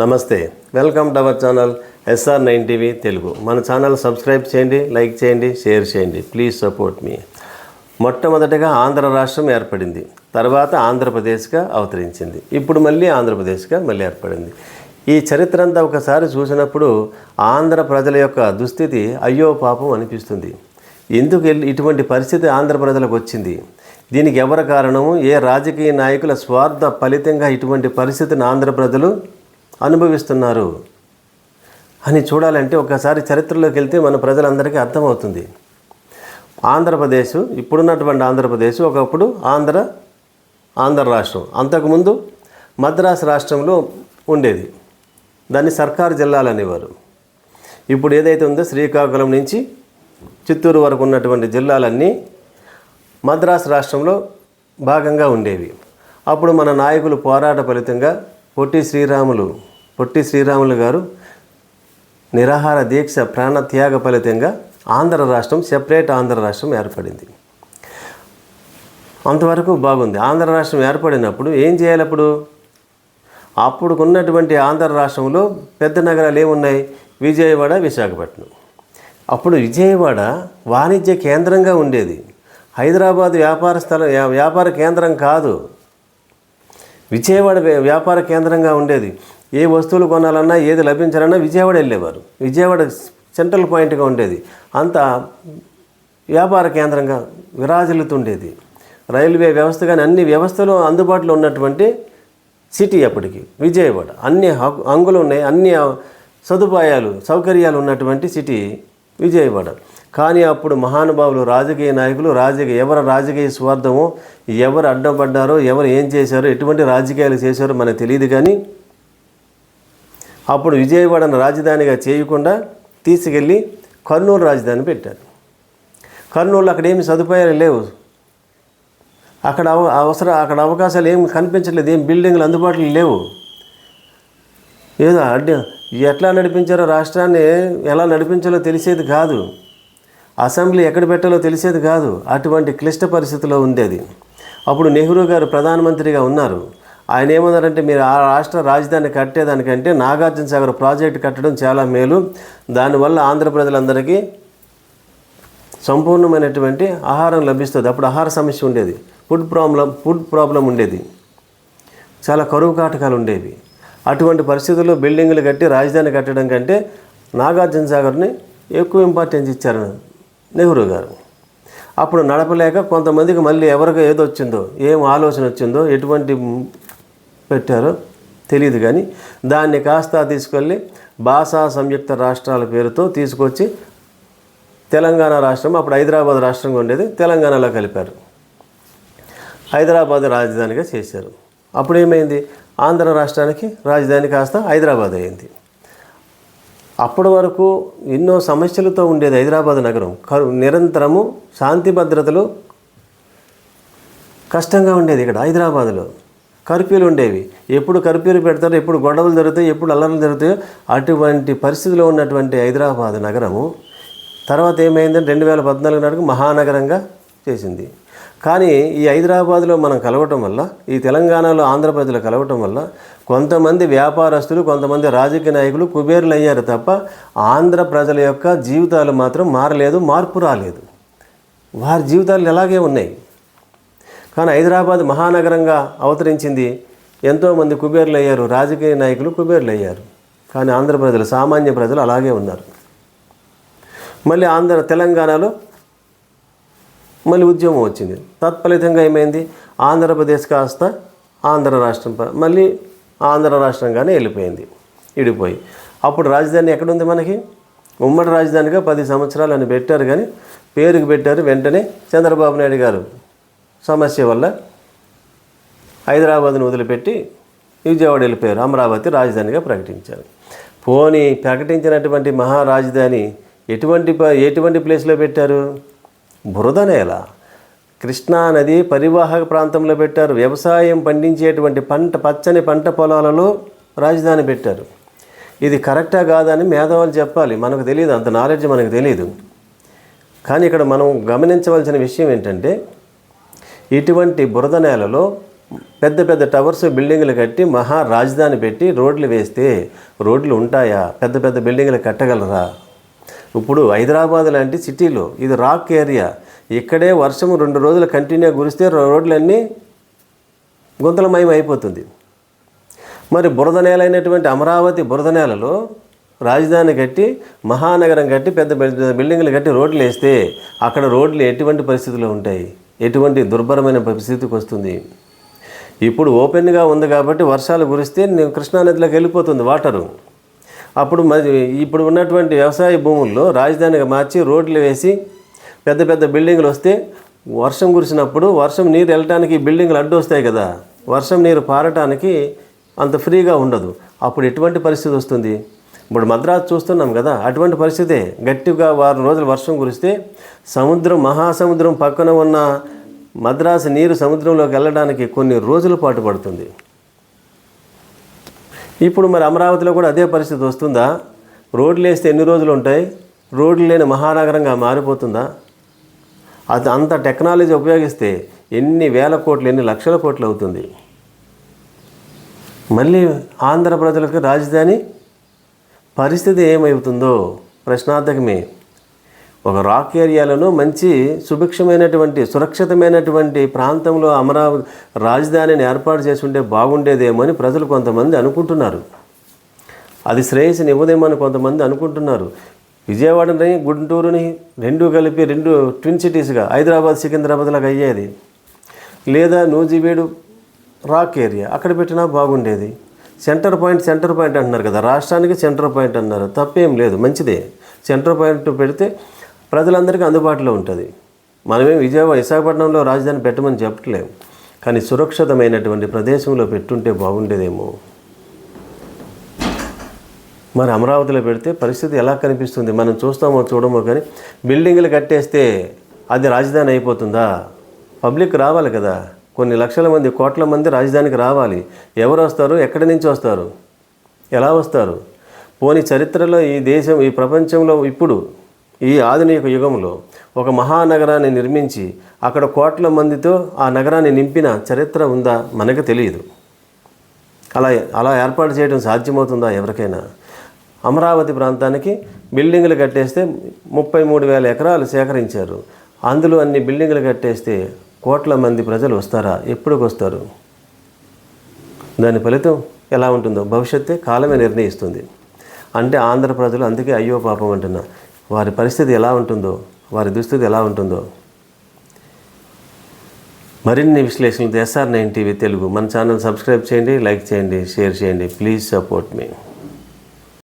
నమస్తే welcome to our channel SR nine TV Telugu. మన channel subscribe చేయండి like చేయండి షేర్ చేయండి. Please support me. మొట్టమొదటగా ఆంధ్ర రాష్ట్రం ఏర్పడింది. తర్వాత ఆంధ్రప్రదేశ్గా అవతరించింది. ఇప్పుడు మళ్ళీ ఆంధ్రప్రదేశ్గా మళ్ళీ ఏర్పడింది. ఈ చరిత్ర అంతా ఒకసారి చూసినప్పుడు ఆంధ్ర ప్రజల యొక్క దుస్థితి అయ్యో పాపం అనిపిస్తుంది. ఎందుకు ఇటువంటి పరిస్థితి ఆంధ్ర ప్రజలకు వచ్చింది? దీనికి ఎవరి కారణము? ఏ రాజకీయ నాయకుల స్వార్థ ఫలితంగా ఇటువంటి పరిస్థితిని ఆంధ్ర ప్రజలు అనుభవిస్తున్నారు. అని చూడాలంటే ఒకసారి చరిత్రలోకి వెళ్తే మన ప్రజలందరికీ అర్థమవుతుంది. ఆంధ్రప్రదేశ్ ఇప్పుడున్నటువంటి ఆంధ్రప్రదేశ్ ఒకప్పుడు ఆంధ్ర ఆంధ్ర రాష్ట్రం. అంతకుముందు మద్రాసు రాష్ట్రంలో ఉండేది. దాన్ని సర్కారు జిల్లాలు అనేవారు. ఇప్పుడు ఏదైతే ఉందో శ్రీకాకుళం నుంచి చిత్తూరు వరకు ఉన్నటువంటి జిల్లాలన్నీ మద్రాసు రాష్ట్రంలో భాగంగా ఉండేవి. అప్పుడు మన నాయకులు పోరాట ఫలితంగా పొట్టి శ్రీరాములు పొట్టి శ్రీరాములు గారు నిరాహార దీక్ష ప్రాణత్యాగ ఫలితంగా ఆంధ్ర రాష్ట్రం సెపరేట్ ఆంధ్ర రాష్ట్రం ఏర్పడింది. అంతవరకు బాగుంది. ఆంధ్ర రాష్ట్రం ఏర్పడినప్పుడు ఏం చేయాలి అప్పుడు? అప్పుడుకున్నటువంటి ఆంధ్ర రాష్ట్రంలో పెద్ద నగరాలు ఏమున్నాయి? విజయవాడ విశాఖపట్నం. అప్పుడు విజయవాడ వాణిజ్య కేంద్రంగా ఉండేది. హైదరాబాద్ వ్యాపార స్థలం వ్యాపార కేంద్రం కాదు. విజయవాడ వ్యాపార కేంద్రంగా ఉండేది. ఏ వస్తువులు కొనాలన్నా ఏది లభించాలన్నా విజయవాడ వెళ్ళేవారు. విజయవాడ సెంట్రల్ పాయింట్గా ఉండేది. అంత వ్యాపార కేంద్రంగా విరాజిల్లుతుండేది. రైల్వే వ్యవస్థ కానీ అన్ని వ్యవస్థలు అందుబాటులో ఉన్నటువంటి సిటీ అప్పటికి. విజయవాడ. అన్ని హక్కు- అంగులు ఉన్నాయి. అన్ని సదుపాయాలు సౌకర్యాలు ఉన్నటువంటి సిటీ విజయవాడ. కానీ అప్పుడు మహానుభావులు రాజకీయ నాయకులు రాజకీయ ఎవరు రాజకీయ స్వార్థమో ఎవరు అడ్డపడ్డారో ఎవరు ఏం చేశారో ఎటువంటి రాజకీయాలు చేశారో మనకు తెలియదు కానీ అప్పుడు విజయవాడను రాజధానిగా చేయకుండా తీసుకెళ్ళి కర్నూలు రాజధాని పెట్టారు. కర్నూలు అక్కడ ఏమి సదుపాయాలు లేవు. అక్కడ అవ అవసరం అక్కడ అవకాశాలు ఏమి కనిపించట్లేదు ఏం బిల్డింగ్లు అందుబాటులో లేవు. ఏదో అడ్డ ఎట్లా నడిపించారో రాష్ట్రాన్ని ఎలా నడిపించాలో తెలిసేది కాదు. అసెంబ్లీ ఎక్కడ పెట్టాలో తెలిసేది కాదు. అటువంటి క్లిష్ట పరిస్థితిలో ఉండేది. అప్పుడు నెహ్రూ గారు ప్రధానమంత్రిగా ఉన్నారు. ఆయన ఏమన్నారంటే మీరు ఆ రాష్ట్ర రాజధాని కట్టేదానికంటే నాగార్జున సాగర్ ప్రాజెక్టు కట్టడం చాలా మేలు. దానివల్ల ఆంధ్ర ప్రజలందరికీ సంపూర్ణమైనటువంటి ఆహారం లభిస్తుంది. అప్పుడు ఆహార సమస్య ఉండేది. ఫుడ్ ప్రాబ్లం ఫుడ్ ప్రాబ్లం ఉండేది. చాలా కరువు కాటకాలు ఉండేవి. అటువంటి పరిస్థితుల్లో బిల్డింగులు కట్టి రాజధాని కట్టడం కంటే నాగార్జున సాగర్ని ఎక్కువ ఇంపార్టెన్స్ ఇచ్చారు నెహ్రూ గారు. అప్పుడు నడపలేక కొంతమందికి మళ్ళీ ఎవరికి ఏది వచ్చిందో ఏం ఆలోచన వచ్చిందో ఎటువంటి పెట్టారో తెలియదు కానీ దాన్ని కాస్త తీసుకెళ్ళి భాషా సంయుక్త రాష్ట్రాల పేరుతో తీసుకొచ్చి తెలంగాణ రాష్ట్రం అప్పుడు హైదరాబాద్ రాష్ట్రంగా ఉండేది తెలంగాణలో కలిపారు. హైదరాబాద్ రాజధానిగా చేశారు. అప్పుడు ఏమైంది? ఆంధ్ర రాష్ట్రానికి రాజధాని కాస్త హైదరాబాద్ అయింది. అప్పటి వరకు ఎన్నో సమస్యలతో ఉండేది హైదరాబాద్ నగరం. కరు- నిరంతరము శాంతి భద్రతలు కష్టంగా ఉండేది ఇక్కడ హైదరాబాద్లో. కర్ఫ్యూలు ఉండేవి. ఎప్పుడు కర్ఫ్యూలు పెడతారో ఎప్పుడు గొడవలు జరుగుతాయి ఎప్పుడు అల్లర్లు జరుగుతాయో అటువంటి పరిస్థితిలో ఉన్నటువంటి హైదరాబాద్ నగరము తర్వాత ఏమైందంటే రెండు వేల పద్నాలుగు నాటికి మహానగరంగా చేసింది. కానీ ఈ హైదరాబాద్లో మనం కలవటం వల్ల ఈ తెలంగాణలో ఆంధ్రప్రదేశ్లో కలవటం వల్ల కొంతమంది వ్యాపారస్తులు కొంతమంది రాజకీయ నాయకులు కుబేరులు అయ్యారు తప్ప ఆంధ్ర ప్రజల యొక్క జీవితాలు మాత్రం మారలేదు మార్పు రాలేదు. వారి జీవితాలు ఎలాగే ఉన్నాయి? కానీ హైదరాబాద్ మహానగరంగా అవతరించింది ఎంతోమంది కుబేరులు అయ్యారు రాజకీయ నాయకులు కుబేరులు అయ్యారు కానీ ఆంధ్ర ప్రజలు సామాన్య ప్రజలు అలాగే ఉన్నారు. మళ్ళీ ఆంధ్ర తెలంగాణలో మళ్ళీ ఉద్యమం వచ్చింది. తత్ఫలితంగా ఏమైంది? ఆంధ్రప్రదేశ్ కాస్త ఆంధ్ర రాష్ట్రం మళ్ళీ ఆంధ్ర రాష్ట్రంగానే వెళ్ళిపోయింది విడిపోయి అప్పుడు రాజధాని ఎక్కడుంది మనకి? ఉమ్మడి రాజధానిగా పది సంవత్సరాలు అని పెట్టారు కానీ పేరుకి పెట్టారు వెంటనే చంద్రబాబు నాయుడు గారు. సమస్య వల్ల హైదరాబాద్ను వదిలిపెట్టి విజయవాడ వెళ్ళిపోయారు. అమరావతి రాజధానిగా ప్రకటించారు. పోనీ ప్రకటించినటువంటి మహారాజధాని ఎటువంటి ప- ఎటువంటి ప్లేస్లో పెట్టారు? బురద నేల. కృష్ణా నది పరివాహక ప్రాంతంలో పెట్టారు. వ్యవసాయం పండించేటువంటి పంట పచ్చని పంట పొలాలలో రాజధాని పెట్టారు. ఇది కరెక్టా కాదని మేధావులు చెప్పాలి. మనకు తెలియదు అంత నాలెడ్జ్ మనకు తెలియదు కానీ ఇక్కడ మనం గమనించవలసిన విషయం ఏంటంటే ఇటువంటి బురద నేలలో పెద్ద పెద్ద టవర్స్ బిల్డింగ్లు కట్టి మహా రాజధాని పెట్టి రోడ్లు వేస్తే రోడ్లు ఉంటాయా? పెద్ద పెద్ద బిల్డింగ్లు కట్టగలరా? ఇప్పుడు హైదరాబాద్ లాంటి సిటీలో ఇది రాక్ ఏరియా. ఇక్కడే వర్షం రెండు రోజులు కంటిన్యూ కురిస్తే రోడ్లన్నీ గుంతలమయం అయిపోతుంది. మరి బురద నేల అయినటువంటి అమరావతి బురద నేలలో రాజధాని కట్టి మహానగరం కట్టి పెద్ద పెద్ద బిల్డింగ్లు కట్టి రోడ్లు వేస్తే అక్కడ రోడ్లు ఎటువంటి పరిస్థితుల్లో ఉంటాయి? ఎటువంటి దుర్భరమైన పరిస్థితికి వస్తుంది? ఇప్పుడు ఓపెన్గా ఉంది కాబట్టి వర్షాలు కురిస్తే కృష్ణానదిలోకి వెళ్ళిపోతుంది వాటరు. అప్పుడు మరి ఇప్పుడు ఉన్నటువంటి వ్యవసాయ భూముల్లో రాజధానిగా మార్చి రోడ్లు వేసి పెద్ద పెద్ద బిల్డింగ్లు వస్తే వర్షం కురిసినప్పుడు వర్షం నీరు వెళ్ళటానికి బిల్డింగ్లు అడ్డు వస్తాయి కదా వర్షం నీరు పారటానికి అంత ఫ్రీగా ఉండదు. అప్పుడు ఎటువంటి పరిస్థితి వస్తుంది? ఇప్పుడు మద్రాసు చూస్తున్నాం కదా అటువంటి పరిస్థితే గట్టిగా వారం రోజులు వర్షం కురిస్తే సముద్రం మహాసముద్రం పక్కన ఉన్న మద్రాసు నీరు సముద్రంలోకి వెళ్ళడానికి కొన్ని రోజుల పాటు పడుతుంది. ఇప్పుడు మరి అమరావతిలో కూడా అదే పరిస్థితి వస్తుందా? రోడ్లు వేస్తే ఎన్ని రోజులు ఉంటాయి? రోడ్లు లేని మహానగరంగా మారిపోతుందా? అది అంత టెక్నాలజీ ఉపయోగిస్తే ఎన్ని వేల కోట్లు ఎన్ని లక్షల కోట్లు అవుతుంది? మళ్ళీ ఆంధ్ర ప్రజలకు రాజధాని పరిస్థితి ఏమవుతుందో ప్రశ్నార్థకమే. ఒక రాక్ ఏరియాలను మంచి సుభిక్షమైనటువంటి సురక్షితమైనటువంటి ప్రాంతంలో అమరావతి రాజధానిని ఏర్పాటు చేసి ఉంటే బాగుండేదేమో అని ప్రజలు కొంతమంది అనుకుంటున్నారు. అది శ్రేయస్సుని ఇవ్వదేమని కొంతమంది అనుకుంటున్నారు. విజయవాడని గుంటూరుని రెండు కలిపి రెండు ట్విన్ సిటీస్గా హైదరాబాద్ సికింద్రాబాద్లాగా అయ్యేది. లేదా నూజివీడు రాక్ ఏరియా అక్కడ పెట్టినా బాగుండేది. సెంటర్ పాయింట్ సెంటర్ పాయింట్ అంటున్నారు కదా రాష్ట్రానికి సెంటర్ పాయింట్ అన్నారు. తప్పేం లేదు మంచిదే. సెంటర్ పాయింట్ పెడితే ప్రజలందరికీ అందుబాటులో ఉంటుంది. మనమే విజయవాడ విశాఖపట్నంలో రాజధాని పెట్టమని చెప్పట్లేము కానీ సురక్షితమైనటువంటి ప్రదేశంలో పెట్టుంటే బాగుండేదేమో. మరి అమరావతిలో పెడితే పరిస్థితి ఎలా కనిపిస్తుంది? మనం చూస్తామో చూడమో కానీ బిల్డింగ్లు కట్టేస్తే అది రాజధాని అయిపోతుందా? పబ్లిక్ రావాలి కదా. కొన్ని లక్షల మంది కోట్ల మంది రాజధానికి రావాలి. ఎవరు వస్తారు? ఎక్కడి నుంచి వస్తారు? ఎలా వస్తారు? పోని చరిత్రలో ఈ దేశం ఈ ప్రపంచంలో ఇప్పుడు ఈ ఆధునిక యుగంలో ఒక మహానగరాన్ని నిర్మించి అక్కడ కోట్ల మందితో ఆ నగరాన్ని నింపిన చరిత్ర ఉందా మనకు తెలియదు. అలా అలా ఏర్పాటు చేయడం సాధ్యమవుతుందా ఎవరికైనా? అమరావతి ప్రాంతానికి బిల్డింగులు కట్టేస్తే ముప్పై మూడు వేల ఎకరాలు సేకరించారు. అందులో అన్ని బిల్డింగులు కట్టేస్తే కోట్ల మంది ప్రజలు వస్తారా? ఎప్పుడుకు వస్తారు? దాని ఫలితం ఎలా ఉంటుందో భవిష్యత్తే కాలమే నిర్ణయిస్తుంది. అంటే ఆంధ్ర ప్రజలు అందుకే అయ్యో పాపం అంటున్నా. వారి పరిస్థితి ఎలా ఉంటుందో వారి దుస్థితి ఎలా ఉంటుందో. మరిన్ని విశ్లేషణలు ఎస్ఆర్ నైన్ టీవీ తెలుగు మన ఛానల్ సబ్స్క్రైబ్ చేయండి లైక్ చేయండి షేర్ చేయండి. Please support me.